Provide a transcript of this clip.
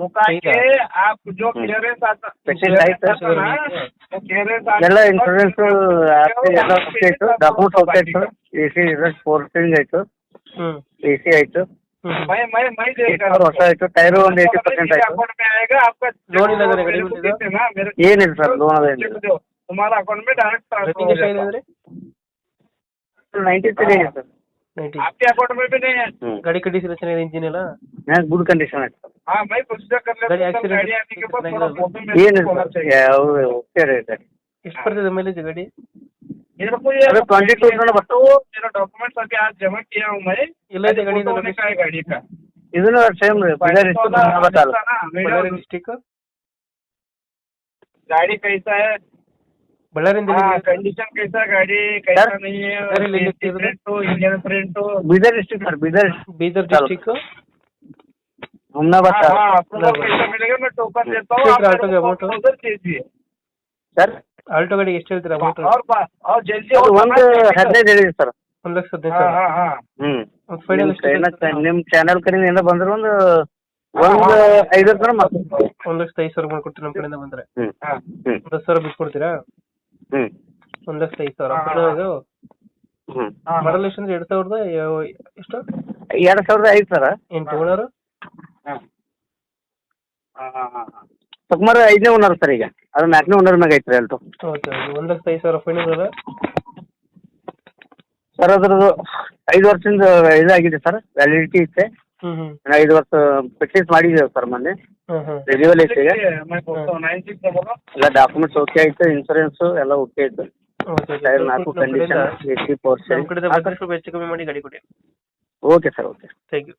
दुकान सही के आप जो क्लियरेंस आता Fifteen clearance type आता ना, वो clearance आता- ಎಲ್ಲ ಇನ್ಶೂರೆನ್ಸ್ ಎಲ್ಲ ಓಕೆ ಆಯ್ತು ಡಾಕ್ಯುಮೆಂಟ್ಸ್ ಓಕೆ ಆಯ್ತು ಎ ಸಿ ಫೋರ್ ಸೀಲಿಂಗ್ ಆಯ್ತು ಹ್ಞೂ ಎ ಸಿ ಆಯ್ತು ಹ್ಞೂ मैं मैं मैं देगा ಸೀಟ್ ಹೊಸ ಆಯ್ತು ಟೈರು ಒಂದು ಏಯ್ಟಿ ಪರ್ಸೆಂಟ್ ಆಯ್ತು अकाउंट में आएगा आपका लोन ही लगा रहेगा, मेरे लोन को लगा? देते ना, मेरे ಏನಿಲ್ಲ ಸರ್ ಲೋನ್ check ಅದೇನಿಲ್ಲ दो तुम्हारा अकाउंट में डायरेक्ट ट्रांसफर ರೇಟಿಂಗ್ हो ಎಷ್ಟಾಗಿದೆ जाएगा ಅಂದರೆ ನೈಂಟಿ ತ್ರೀ ಇದೆ ಸರ್ ನೈಂಟಿ आपके अकाउंट में भी नहीं है ಹ್ಞೂ ಗಾಡಿ ಕಂಡೀಷನ್ ಚೆನ್ನಾಗಿದೆ ಇಂಜಿನ್ ಎಲ್ಲ ಗುಡ್ ಕಂಡೀಷನ್ ಆಯ್ತು ಸರ್ हाँ मैं प्रोसीजर कर लेता गाड़ी हूँ, तब accident गाड़ी आने के बाद थोड़ा accident फोटो मेरे ಏನಿಲ್ಲ को होना ಸರ್ चाहिए ಯಾವ ಓಕೆ ರೇಟ್ ಎಷ್ಟು ಬರ್ತದೆ ಮೈಲೇಜ್ ಗಾಡಿ मेरे को ये अरे 22 में बता- तो मेरा डॉक्यूमेंट्स अभी आज जमा किया हूँ मैं ಎಲ್ಲ ಇದೆ ಗಾಡಿ फोटो होने का है गाड़ी का ಇದನ್ನು ಸೇಮ್ ರೀ ಬಿದರ್ ಇಷ್ಟು ಬತ್ತಲ್ಲ ಬಳ್ಳಾರಿ ಡಿಸ್ಟಿಕ್ गाड़ी कैसा है ಬಳ್ಳಾರಿಯಿಂದ हाँ ಎಲ್ಲಿದೆ? कंडीशन कैसा है गाड़ी कैसा सर, नहीं अरे ले है लेते हैं प्रिंट हो इंजन प्रिंट हो ಬೀದರ್ ಡಿಸ್ಟ್ರಿಕ್ಟ್ ಸರ್ ಬೀದರ್ ಬೀದರ್ चलो। ಡಿಸ್ಟಿಕ್ ಹುಮ್ನಾಬಾದ್ हाँ ಸರ್ हाँ अप्रूवल कैसा मिलेगा मैं टोकन देता हूँ ठीक है, आप ऑटो के मेरे को अमाउंट? उधर दीजिए ಸರ್ ಆಲ್ಟೋ ಗಾಡಿಗೆ ಎಷ್ಟು ಹೇಳ್ತೀರಾ ಅಮೌಂಟ್ और बा- और जल्दी ಅದು और ಒಂದು बना- ಹದಿನೈದು ಹೇಳಿದೆ ಸರ್ ಒಂದು ಲಕ್ಷ ಹದಿನೈದು हाँ ಸಾವಿರ हाँ हाँ ಹ್ಮ್ ಒಂದು ಫೈನಲ್ ನಿಮ್ ಕೈಯಿಂದ ನಿಮ್ ಚಾನೆಲ್ ಕಡೆಯಿಂದ ಏನೋ ಬಂದ್ರೆ ಒಂದು ಒಂದು ಐದು ತನ ಮತ್ತೆ ಒಂದು ಲಕ್ಷದ ಐದು ಸಾವಿರ ಮಾಡ್ಕೊಡ್ತೀವಿ ನಮ್ಮ ಕಡೆಯಿಂದ ಬಂದ್ರೆ ಹ್ಮ್ हाँ ಹ್ಮ್ ಒಂದು ಹತ್ತು ಸಾವಿರ ಬಿಟ್ಕೊಡ್ತೀರಾ ಹ್ಮ್ ಒಂದು ಲಕ್ಷದ ಐದು ಸಾವಿರ ಹಾ, ಫೈನಲ್ ಹಾ. ಇದು ಹ್ಮ್ हाँ ಮಾಡಲ್ ಎಷ್ಟು ಅಂದ್ರೆ ಎರಡು ಸಾವಿರದ ಯಾವ- ಎಷ್ಟು ಎರಡ್ ಸಾವಿರದ ಐದು ಸರ ಎಂಟು ಓನರ್ ಸುಮಾರು ಐದನೇ ಓನರ್ ಸರ್ ಈಗ. ಅದು ನಾಲ್ಕನೇ ಓನರ್ ಮ್ಯಾಗ ಐತ್ರಿ ಐದು ಸಾವಿರ ಸರ್ ಅದ್ರದ್ದು ಐದು ವರ್ಷದಿಂದ ಇದಾಗಿದೆ ಸರ್ ವ್ಯಾಲಿಡಿಟಿ ಐತೆ. ವರ್ಷ ಪರ್ಚೇಸ್ ಸರ್ ಮೊನ್ನೆ. ರಿನ್ಯೂವಲ್ ಐತೆ ಈಗ. ಎಲ್ಲ ಡಾಕ್ಯುಮೆಂಟ್ಸ್ ಓಕೆ ಆಯ್ತು ಇನ್ಸೂರೆನ್ಸ್ ಎಲ್ಲ ಓಕೆ ಆಯ್ತು ಓಕೆ ಟೈರ್ ನಾಲ್ಕು ಕಂಡೀಷನ್ ಸಿ ಪೋರ್ಷನ್ ಮಾಡಿ ಗಾಡಿ okay sir okay thank you